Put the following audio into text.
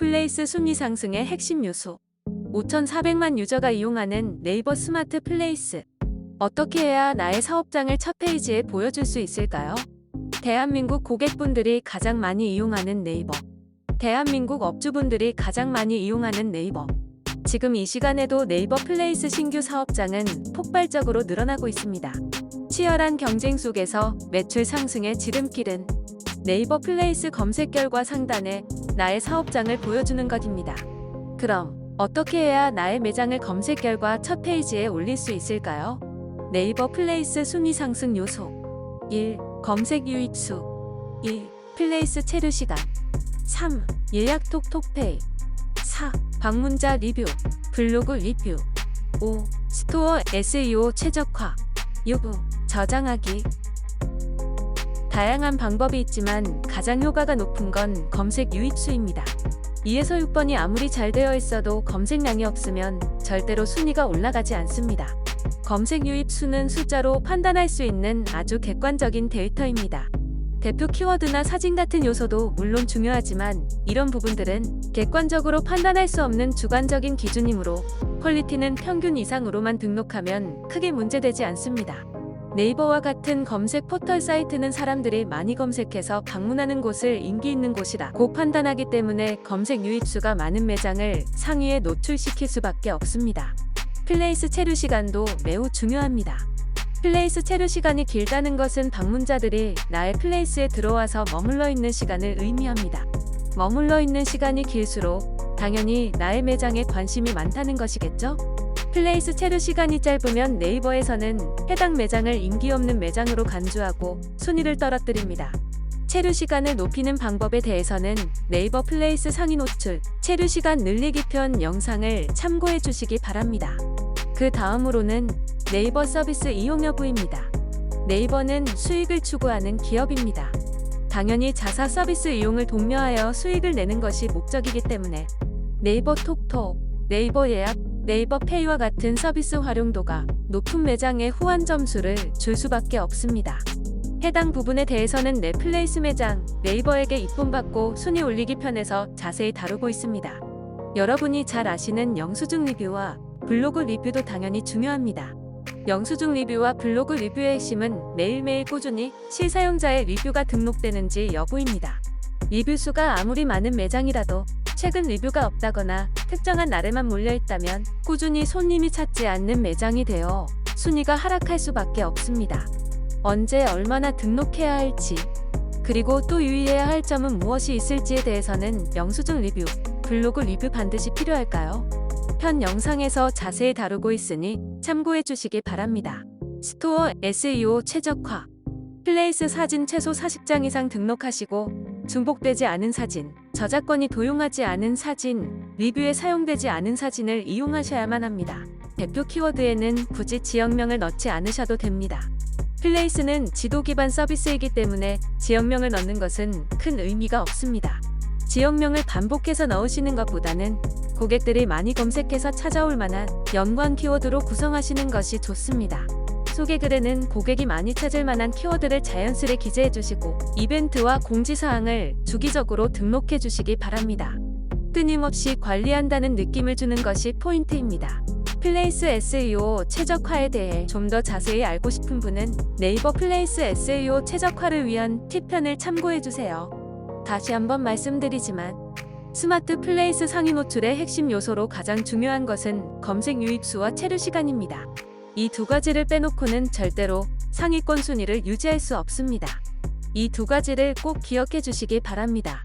플레이스 순위 상승의 핵심 요소. 5,400만 유저가 이용하는 네이버 스마트 플레이스. 어떻게 해야 나의 사업장을 첫 페이지에 보여줄 수 있을까요? 대한민국 고객분들이 가장 많이 이용하는 네이버. 대한민국 업주분들이 가장 많이 이용하는 네이버. 지금 이 시간에도 네이버 플레이스 신규 사업장은 폭발적으로 늘어나고 있습니다. 치열한 경쟁 속에서 매출 상승의 지름길은 네이버 플레이스 검색 결과 상단에 나의 사업장을 보여주는 것입니다. 그럼 어떻게 해야 나의 매장을 검색 결과 첫 페이지에 올릴 수 있을까요? 네이버 플레이스 순위 상승 요소 1. 검색 유입 수 2. 플레이스 체류 시간 3. 예약 톡 톡페이 4. 방문자 리뷰 블로그 리뷰 5. 스토어 SEO 최적화 6. 저장하기 다양한 방법이 있지만 가장 효과가 높은 건 검색 유입수입니다. 2에서 6번이 아무리 잘 되어 있어도 검색량이 없으면 절대로 순위가 올라가지 않습니다. 검색 유입수는 숫자로 판단할 수 있는 아주 객관적인 데이터입니다. 대표 키워드나 사진 같은 요소도 물론 중요하지만 이런 부분들은 객관적으로 판단할 수 없는 주관적인 기준이므로 퀄리티는 평균 이상으로만 등록하면 크게 문제되지 않습니다. 네이버와 같은 검색 포털 사이트는 사람들이 많이 검색해서 방문하는 곳을 인기 있는 곳이라 고 판단하기 때문에 검색 유입수가 많은 매장을 상위에 노출시킬 수밖에 없습니다. 플레이스 체류 시간도 매우 중요합니다. 플레이스 체류 시간이 길다는 것은 방문자들이 나의 플레이스에 들어와서 머물러 있는 시간을 의미합니다. 머물러 있는 시간이 길수록 당연히 나의 매장에 관심이 많다는 것이겠죠? 플레이스 체류 시간이 짧으면 네이버에서는 해당 매장을 인기 없는 매장으로 간주하고 순위를 떨어뜨립니다. 체류 시간을 높이는 방법에 대해서는 네이버 플레이스 상위 노출, 체류 시간 늘리기 편 영상을 참고해 주시기 바랍니다. 그 다음으로는 네이버 서비스 이용 여부입니다. 네이버는 수익을 추구하는 기업입니다. 당연히 자사 서비스 이용을 독려하여 수익을 내는 것이 목적이기 때문에 네이버 톡톡, 네이버 예약, 네이버 페이와 같은 서비스 활용도가 높은 매장에 후한 점수를 줄 수밖에 없습니다. 해당 부분에 대해서는 내 플레이스 매장 네이버에게 입금받고 순위 올리기 편에서 자세히 다루고 있습니다. 여러분이 잘 아시는 영수증 리뷰와 블로그 리뷰도 당연히 중요합니다. 영수증 리뷰와 블로그 리뷰의 핵심은 매일매일 꾸준히 실사용자의 리뷰가 등록되는지 여부입니다. 리뷰 수가 아무리 많은 매장이라도 최근 리뷰가 없다거나 특정한 날에만 몰려있다면 꾸준히 손님이 찾지 않는 매장이 되어 순위가 하락할 수밖에 없습니다. 언제 얼마나 등록해야 할지 그리고 또 유의해야 할 점은 무엇이 있을지에 대해서는 영수증 리뷰, 블로그 리뷰 반드시 필요할까요? 편 영상에서 자세히 다루고 있으니 참고해 주시기 바랍니다. 스토어 SEO 최적화 플레이스 사진 최소 40장 이상 등록하시고 중복되지 않은 사진, 저작권이 도용하지 않은 사진, 리뷰에 사용되지 않은 사진을 이용하셔야만 합니다. 대표 키워드에는 굳이 지역명을 넣지 않으셔도 됩니다. 플레이스는 지도 기반 서비스이기 때문에 지역명을 넣는 것은 큰 의미가 없습니다. 지역명을 반복해서 넣으시는 것보다는 고객들이 많이 검색해서 찾아올 만한 연관 키워드로 구성하시는 것이 좋습니다. 소개 글에는 고객이 많이 찾을 만한 키워드를 자연스레 기재해 주시고 이벤트와 공지사항을 주기적으로 등록해 주시기 바랍니다. 끊임없이 관리한다는 느낌을 주는 것이 포인트입니다. 플레이스 SEO 최적화에 대해 좀 더 자세히 알고 싶은 분은 네이버 플레이스 SEO 최적화를 위한 팁편을 참고해 주세요. 다시 한번 말씀드리지만 스마트 플레이스 상위 노출의 핵심 요소로 가장 중요한 것은 검색 유입수와 체류 시간입니다. 이 두 가지를 빼놓고는 절대로 상위권 순위를 유지할 수 없습니다. 이 두 가지를 꼭 기억해 주시기 바랍니다.